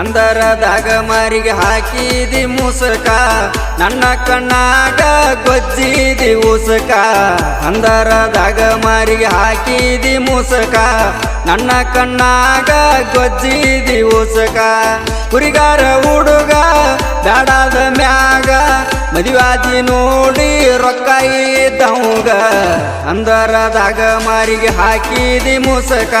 ಹಂದರದಾಗ ಮಾರಿಗೆ ಹಾಕಿದಿ ಮುಸುಕ, ನನ್ನ ಕಣ್ಣಾಗ ಗೊಜ್ಜಿದಿ ಉಸುಕ. ಅಂದರದಾಗ ಮಾರಿಗೆ ಹಾಕಿದಿ ಮುಸುಕ, ನನ್ನ ಕಣ್ಣಾಗ ಗೊಜ್ಜಿದಿ ಉಸುಕ. ಕುರಿಗಾರ ಹುಡುಗ ಬ್ಯಾಡಾದ ಮ್ಯಾಗ, ಮದುವಾದಿ ನೋಡಿ ರೊಕ್ಕ ಇದ್ದವಂಗ. ಅಂದರದಾಗ ಮಾರಿಗೆ ಹಾಕಿದಿ ಮುಸುಕ.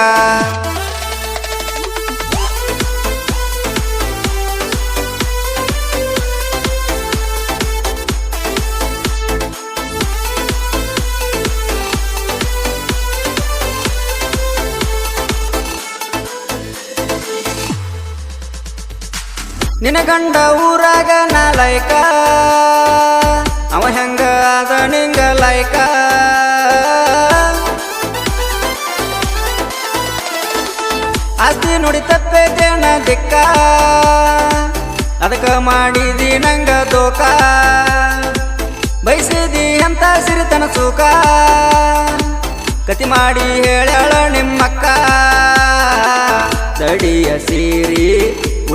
ನಿನ ಗಂಡ ಊರಾಗ ನಾ ಲೈಕ. ಅವ ಹೆಂಗ ಅದ ನಿಂಗ ಲೈಕ. ಆಸ್ತಿ ನೋಡಿ ತಪ್ಪೇತೇನ ದಿಕ್ಕ. ಅದಕ್ಕ ಮಾಡಿದಿ ನಂಗ ದೋಕ. ಬಯಸಿದಿ ಅಂತ ಸಿರಿತನ ಸೂಕ ಕತಿ ಮಾಡಿ ಹೇಳ್ಯಾಳ ನಿಮ್ಮಕ್ಕ. ದಡಿಯ ಸೀರಿ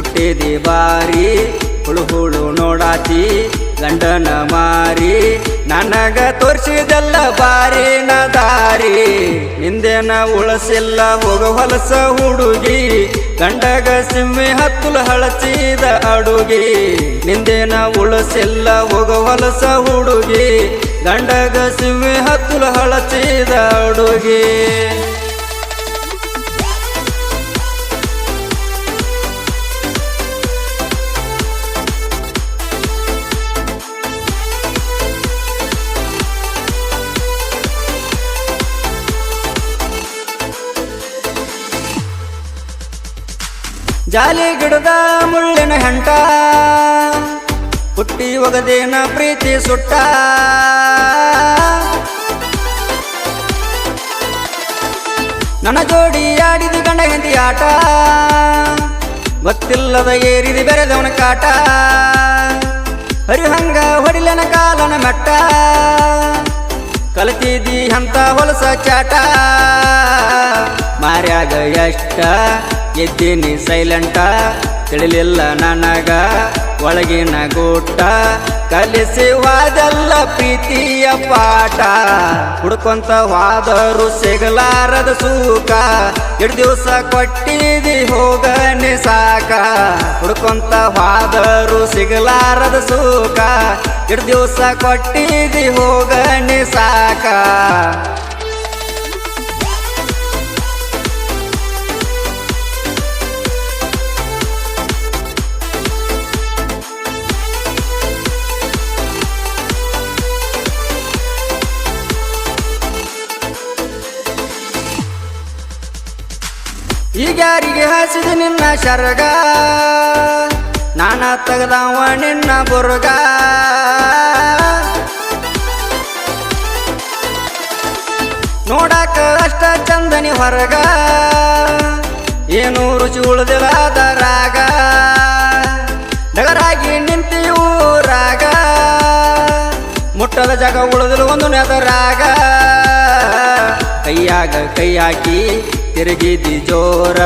ಹುಟ್ಟಿದಿ ಬಾರಿ ಹುಳು ಹುಳು ನೋಡಾತಿ, ಗಂಡನ ಮಾರಿ, ನನಗ ತೋರಿಸಿದೆಲ್ಲ ಬಾರಿ ನ ದಾರಿ. ನಿಂದೇನ ಉಳಸಿಲ್ಲ ಹೋಗ ಹೊಲಸ ಹುಡುಗಿ, ಗಂಡಗ ಸಿಮ್ಮೆ ಹತ್ತುಲ ಹಳಚಿದ ಅಡುಗಿ. ನಿಂದೇನ ಉಳಸಿಲ್ಲ ಹೋಗ ಹೊಲಸ ಹುಡುಗಿ, ಗಂಡಗ ಸಿಮ್ಮೆ ಹತ್ತುಲ ಹಳಚಿದ ಅಡುಗಿ. ಜಾಲಿ ಗಿಡದ ಮುಳ್ಳಿನ ಹೆಂಟ. ಹುಟ್ಟಿ ಒಗದೇನ ಪ್ರೀತಿ ಸುಟ್ಟ. ನನ್ನ ಜೋಡಿ ಆಡಿದು ಗಂಡ ಹೆಂದಿ ಆಟ. ಗೊತ್ತಿಲ್ಲದ ಏರಿದಿ ಬೆರೆದವನ ಕಾಟ. ಹರಿಹಂಗ ಹೊಡಿಲನ ಕಾಲನ ಮೆಟ್ಟ. ಕಲಿತಿದಿ ಅಂತ ಹೊಲಸ ಚಾಟ. ಮಾರ್ಯಾಗ ಎಷ್ಟ ಎದ್ದೀನಿ ಸೈಲೆಂಟ ತಿಳಿಲಿಲ್ಲ ನನಗ, ಒಳಗಿನ ಗೂಟ ಕಲಿಸಿ ವಾದಲ್ಲ ಪ್ರೀತಿಯ ಪಾಠ. ಹುಡ್ಕೊಂತ ವಾದರು ಸಿಗಲಾರದ ಸೂಕ ಎರಡು ದಿವಸ ಕೊಟ್ಟಿದಿ ಹೋಗನೆ ಸಾಕ. ಹುಡ್ಕೊಂತ ವಾದರು ಸಿಗಲಾರದ ಸೂಕ ಎರಡು ದಿವಸ ಕೊಟ್ಟಿದಿ ಹೋಗನೆ ಸಾಕ. ಈಗ್ಯಾರಿಗೆ ಹಸಿದು ನಿನ್ನ ಶರಗ? ನಾನ ತೆಗೆದವ ನಿನ್ನ ಬುರ್ಗ? ನೋಡಾಕ ಅಷ್ಟ ಚಂದನಿ ಹೊರಗ? ಏನು ರುಚಿ ಉಳ್ದಿಲ್ಲ ರಾಗ? ನಗರಾಗಿ ನಿಂತಿ ರಾಗ? ಮುಟ್ಟದ ಜಾಗ ಉಳಿದಿಲ್ಲ ಒಂದು ನೆದರಾಗ? ಕೈಯಾಗ ಕೈ ಹಾಕಿ ತಿರುಗಿದಿ ಜೋರ,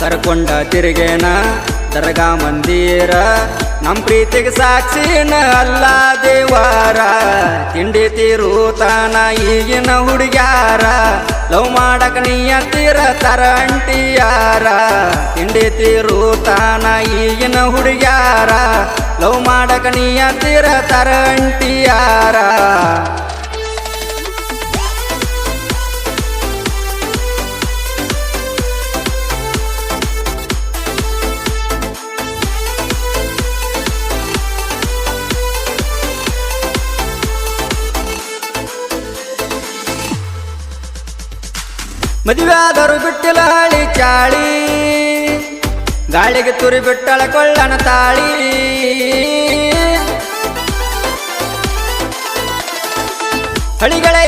ಕರ್ಕೊಂಡ ತಿರುಗೇನ ದರ್ಗಾ ಮಂದಿರ. ನಮ್ ಪ್ರೀತಿಗೆ ಸಾಕ್ಷಿನ ಅಲ್ಲ ದೇವಾರ, ತಿಂಡಿ ತಿರುತಾನ ಈಗಿನ ಹುಡುಗ್ಯಾರ. ಲವ್ ಮಾಡಕ ತೀರ ತರಂಟಿಯಾರ, ತಿಂಡಿ ತೀರುತಾನ ಈಗಿನ ಹುಡುಗ್ಯಾರ. ಲವ್ ಮಾಡಕ ತೀರ ತರಂಟಿಯಾರ. ಮದುವೆಯಾದರು ಬಿಟ್ಟಿಲ್ಲ ಹಳಿ ಚಾಳಿ. ಗಾಳಿಗೆ ತುರಿ ಬಿಟ್ಟಳ ಕೊಳ್ಳನ ತಾಳಿ.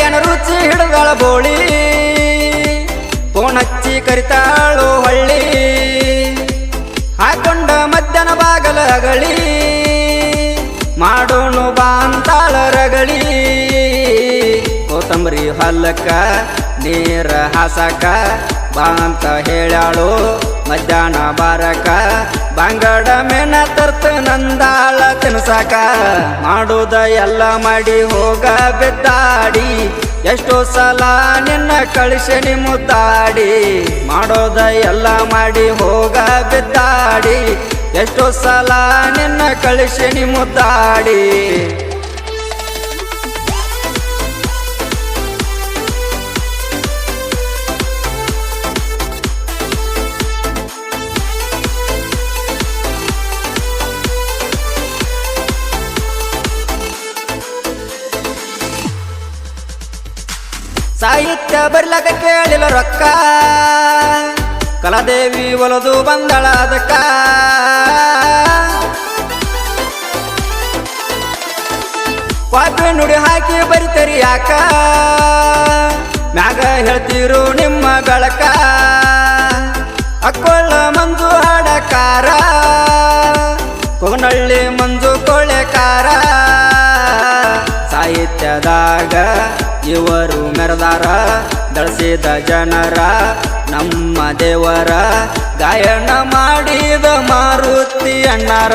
ಏನ ರುಚಿ ಹಿಡುಗಳ ಬೋಳಿ. ಫೋನ್ ಹಚ್ಚಿ ಕರಿತಾಳು ಹಳ್ಳಿ. ಹಾಕೊಂಡ ಮಧ್ಯಾಹ್ನ ಬಾಗಲ ಅಗಳಿ ಮಾಡೋನು ಬಾಂತಾಳ ರಗಳಿ. ಕೊತ್ತಂಬರಿ ಹೊಲಕ್ಕ ನೀರ ಹಾಸಕ ಬಾ ಅಂತ ಹೇಳ್ಯಾಳು, ಮಧ್ಯಾಹ್ನ ಬಾರಕ, ಬಂಗಡ ಮೇನ ತರ್ತ ನಂದಾಳ ತಿನ್ಸಾಕ. ಮಾಡುದ ಎಲ್ಲ ಮಾಡಿ ಹೋಗ ಬಿದ್ದಾಡಿ, ಎಷ್ಟೋ ಸಲ ನಿನ್ನ ಕಳಿಸನಿ ಮುದ್ದಾಡಿ ಮಾಡೋದ ಎಲ್ಲ ಮಾಡಿ ಹೋಗ ಬಿದ್ದಾಡಿ, ಎಷ್ಟೋ ಸಲ ನಿನ್ನ ಕಳಿಸನಿ ಮುದ್ದಾಡಿ ಸಾಹಿತ್ಯ ಬರ್ಲಕ ಕೇಳಿಲ್ಲ ರೊಕ್ಕ. ಕಲಾದೇವಿ ಒಲದು ಬಂದಳ ಅದಕ್ಕ ಕಾಪಿ ನುಡಿ ಹಾಕಿ ಬರಿತರಿ ಯಾಕ? ಮ್ಯಾಗ ಹೇಳ್ತಿರು ನಿಮ್ಮ ಬೆಳಕ. ಅಕ್ಕೊಳ್ಳ ಮಂಜು ಹಾಡಕಾರ. ಕೊಗನಳ್ಳಿ ಮಂಜು ಕೊಳ್ಳೆಕಾರ. ಸಾಹಿತ್ಯದಾಗ ಇವರು ಮೆರೆದಾರ ದಳಸಿದ ಜನರ, ನಮ್ಮ ದೇವರ, ಗಾಯನ ಮಾಡಿದ ಮಾರುತಿ ಅಣ್ಣರ.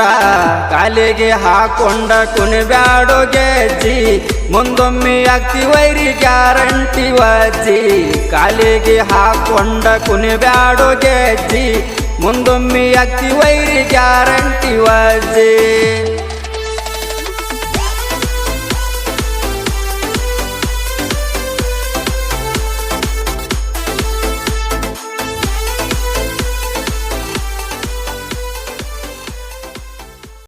ಕಾಲಿಗೆ ಹಾಕೊಂಡ ಕುಣಿಬ್ಯಾಡೋ ಗೆಜ್ಜಿ, ಮುಂದೊಮ್ಮೆ ಅಕ್ಕಿ ವೈರಿ ಗ್ಯಾರಂಟಿ ವಜ್ಜಿ. ಕಾಲಿಗೆ ಹಾಕೊಂಡ ಕುಣಿಬ್ಯಾಡೋ ಗೆಜ್ಜಿ, ಮುಂದೊಮ್ಮೆ ಅಕ್ಕಿ ವೈರಿ ಗ್ಯಾರಂಟಿ ವಜ್ಜಿ.